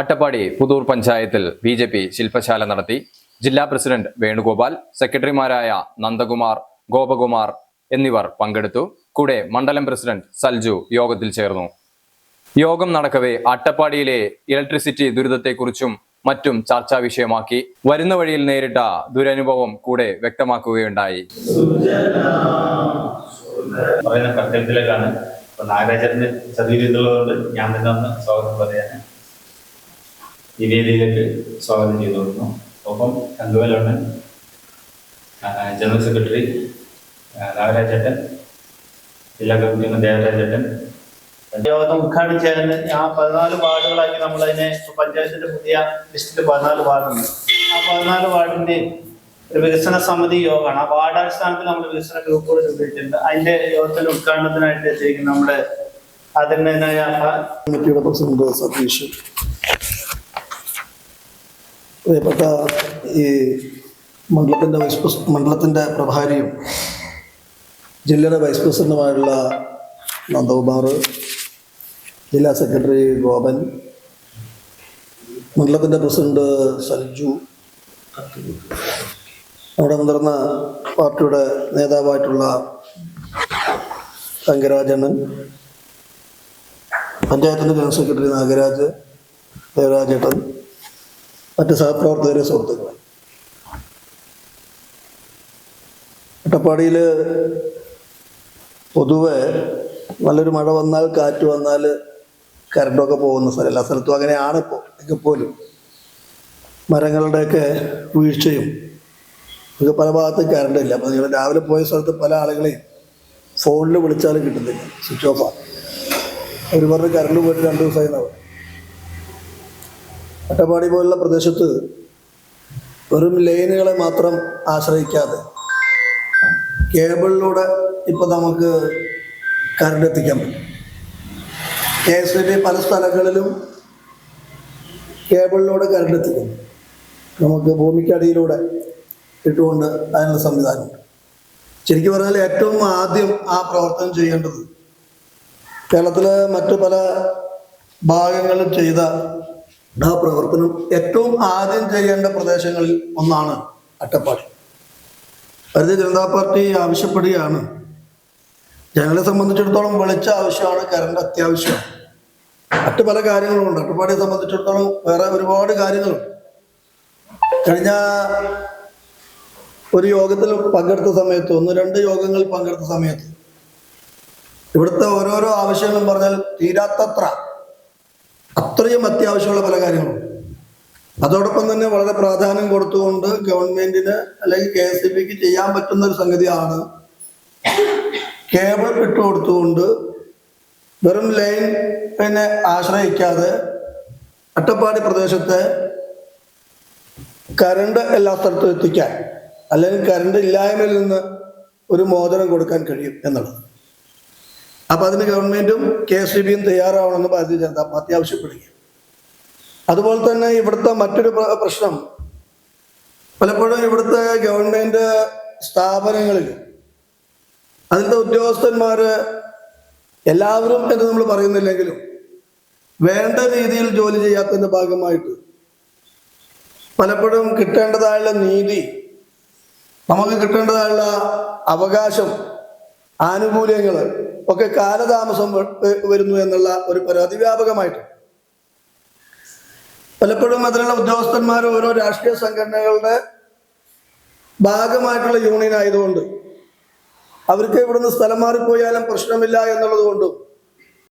അട്ടപ്പാടി പുതൂർ പഞ്ചായത്തിൽ B J P ശില്പശാല നടത്തി. ജില്ലാ പ്രസിഡന്റ് വേണുഗോപാൽ സെക്രട്ടറിമാരായ നന്ദകുമാർ ഗോപകുമാർ എന്നിവർ പങ്കെടുത്തു. കൂടെ മണ്ഡലം പ്രസിഡന്റ് സൽജു യോഗത്തിൽ ചേർന്നു. യോഗം നടക്കവേ അട്ടപ്പാടിയിലെ ഇലക്ട്രിസിറ്റി ദുരിതത്തെക്കുറിച്ചും മറ്റും ചർച്ചാ വിഷയമാക്കി. വരുന്ന വഴിയിൽ നേരിട്ട ദുരനുഭവം കൂടെ വ്യക്തമാക്കുകയുണ്ടായി. ഞാൻ തന്നെ സ്വാഗതം പറയാൻ ഈ വേദിയിലേക്ക് സ്വാഗതം ചെയ്തു കൊടുക്കുന്നു. ഒപ്പം തങ്കുവലോണൻ ജനറൽ സെക്രട്ടറി നാഗരാജേട്ടൻ ജില്ലാ കമ്മിറ്റി അംഗം ദേവരാജേട്ടൻ. യോഗം ഉദ്ഘാടനം ചെയ്യാൻ ആ പതിനാല് വാർഡുകളാക്കി നമ്മൾ അതിനെ പഞ്ചായത്തിന്റെ പുതിയ ലിസ്റ്റിൽ പതിനാല് വാർഡുണ്ട്. ആ പതിനാല് വാർഡിന്റെ ഒരു വികസന സമിതി യോഗമാണ്. ആ വാർഡാടിസ്ഥാനത്തിൽ നമ്മൾ വികസന ഗ്രൂപ്പുകൾ രൂപീകരിച്ചിട്ടുണ്ട്. അതിന്റെ യോഗത്തിന്റെ ഉദ്ഘാടനത്തിനായിട്ട് എത്തിയിരിക്കുന്ന നമ്മുടെ ആദരണീയനായ കമ്മിറ്റിയുടെ പ്രസിഡന്റ് സതീഷ് പ്രിയപ്പെട്ട ഈ മണ്ഡലത്തിന്റെ വൈസ് പ്രസ് മണ്ഡലത്തിന്റെ പ്രഭാരിയും ജില്ലയുടെ വൈസ് പ്രസിഡന്റുമായുള്ള നന്ദകുമാർ ജില്ലാ സെക്രട്ടറി ഗോപൻ മണ്ഡലത്തിന്റെ പ്രസിഡന്റ് സൽജു നമ്മുടെ മുതിർന്ന പാർട്ടിയുടെ നേതാവായിട്ടുള്ള തങ്കരാജണ്ണൻ പഞ്ചായത്തിന്റെ ജനറൽ സെക്രട്ടറി നാഗരാജ് ദേവരാജേട്ടൻ മറ്റ് സഹപ്രവർത്തകരെ സുഹൃത്തുക്കളെ. അട്ടപ്പാടിയിൽ പൊതുവെ നല്ലൊരു മഴ വന്നാൽ കാറ്റ് വന്നാൽ കരണ്ടൊക്കെ പോകുന്ന സ്ഥലം. എല്ലാ സ്ഥലത്തും അങ്ങനെയാണ് ഇപ്പോൾ എങ്കിൽ പോലും മരങ്ങളുടെയൊക്കെ വീഴ്ചയും നമുക്ക് പല ഭാഗത്തും കറണ്ട് ഇല്ല. അപ്പോൾ നിങ്ങൾ രാവിലെ പോയ സ്ഥലത്ത് പല ആളുകളെയും ഫോണിൽ വിളിച്ചാലും കിട്ടുന്നില്ല. സ്വിച്ച് ഓഫാണ് അവർ പറഞ്ഞ് കറണ്ട് പോയിട്ട് രണ്ട് ദിവസമായി എന്നാണ്. അട്ടപ്പാടി പോലുള്ള പ്രദേശത്ത് വെറും ലൈനുകളെ മാത്രം ആശ്രയിക്കാതെ കേബിളിലൂടെ ഇപ്പം നമുക്ക് കറണ്ട് എത്തിക്കാൻ പറ്റും. കെ എസ് ബി പല സ്ഥലങ്ങളിലും കേബിളിലൂടെ കറണ്ട് എത്തിക്കുന്നു നമുക്ക് ഭൂമിക്കടിയിലൂടെ ഇട്ടുകൊണ്ട് അതിനുള്ള സംവിധാനമുണ്ട് ശരിക്കും പറഞ്ഞാൽ ഏറ്റവും ആദ്യം ആ പ്രവർത്തനം ചെയ്യേണ്ടത് കേരളത്തിലെ മറ്റു പല ഭാഗങ്ങളിലും ചെയ്ത പ്രവർത്തനം ഏറ്റവും ആദ്യം ചെയ്യേണ്ട പ്രദേശങ്ങളിൽ ഒന്നാണ് അട്ടപ്പാടി. ഭാരതീയ ജനതാ പാർട്ടി ആവശ്യപ്പെടുകയാണ്. ജനങ്ങളെ സംബന്ധിച്ചിടത്തോളം വെളിച്ച ആവശ്യമാണ് കറണ്ട് അത്യാവശ്യമാണ് മറ്റു പല കാര്യങ്ങളുണ്ട് അട്ടപ്പാടിയെ സംബന്ധിച്ചിടത്തോളം വേറെ ഒരുപാട് കാര്യങ്ങളുണ്ട്. കഴിഞ്ഞ ഒരു യോഗത്തിൽ പങ്കെടുത്ത സമയത്ത് ഒന്ന് രണ്ട് യോഗങ്ങളിൽ പങ്കെടുത്ത സമയത്ത് ഇവിടുത്തെ ഓരോരോ ആവശ്യങ്ങളും പറഞ്ഞാൽ തീരാത്തത്ര. അത്രയും അത്യാവശ്യമുള്ള പല കാര്യങ്ങളും. അതോടൊപ്പം തന്നെ വളരെ പ്രാധാന്യം കൊടുത്തുകൊണ്ട് ഗവൺമെന്റിന് അല്ലെങ്കിൽ കെ എസ് ബിക്ക് ചെയ്യാൻ പറ്റുന്ന ഒരു സംഗതിയാണ് കേബിൾ വിട്ടുകൊടുത്തുകൊണ്ട് വെറും ലൈൻ പിന്നെ ആശ്രയിക്കാതെ അട്ടപ്പാടി പ്രദേശത്തെ കരണ്ട് എല്ലാ സ്ഥലത്തും എത്തിക്കാൻ അല്ലെങ്കിൽ കരണ്ട് ഇല്ലായ്മയിൽ നിന്ന് ഒരു മോചനം കൊടുക്കാൻ കഴിയും എന്നുള്ളത്. അപ്പൊ അതിന് ഗവൺമെന്റും കെ എസ് ഡി ബിയും തയ്യാറാവണമെന്ന് ഭാരതീയ ജനതാ പാർട്ടി ആവശ്യപ്പെടുക അതുപോലെ തന്നെ ഇവിടുത്തെ മറ്റൊരു പ്രശ്നം. പലപ്പോഴും ഇവിടുത്തെ ഗവൺമെന്റ് സ്ഥാപനങ്ങളിൽ അതിന്റെ ഉദ്യോഗസ്ഥന്മാര് എല്ലാവരും എന്ന് നമ്മൾ പറയുന്നില്ലെങ്കിലും വേണ്ട രീതിയിൽ ജോലി ചെയ്യാത്തതിന്റെ ഭാഗമായിട്ട് പലപ്പോഴും കിട്ടേണ്ടതായുള്ള നീതി നമുക്ക് കിട്ടേണ്ടതായുള്ള അവകാശം ആനുകൂല്യങ്ങൾ ഒക്കെ കാലതാമസം വരുന്നു എന്നുള്ള ഒരു പരാതി വ്യാപകമായിട്ട് പലപ്പോഴും അതിനുള്ള ഉദ്യോഗസ്ഥന്മാർ ഓരോ രാഷ്ട്രീയ സംഘടനകളുടെ ഭാഗമായിട്ടുള്ള യൂണിയൻ ആയതുകൊണ്ട് അവർക്ക് ഇവിടുന്ന് സ്ഥലം മാറിപ്പോയാലും പ്രശ്നമില്ല എന്നുള്ളത് കൊണ്ടും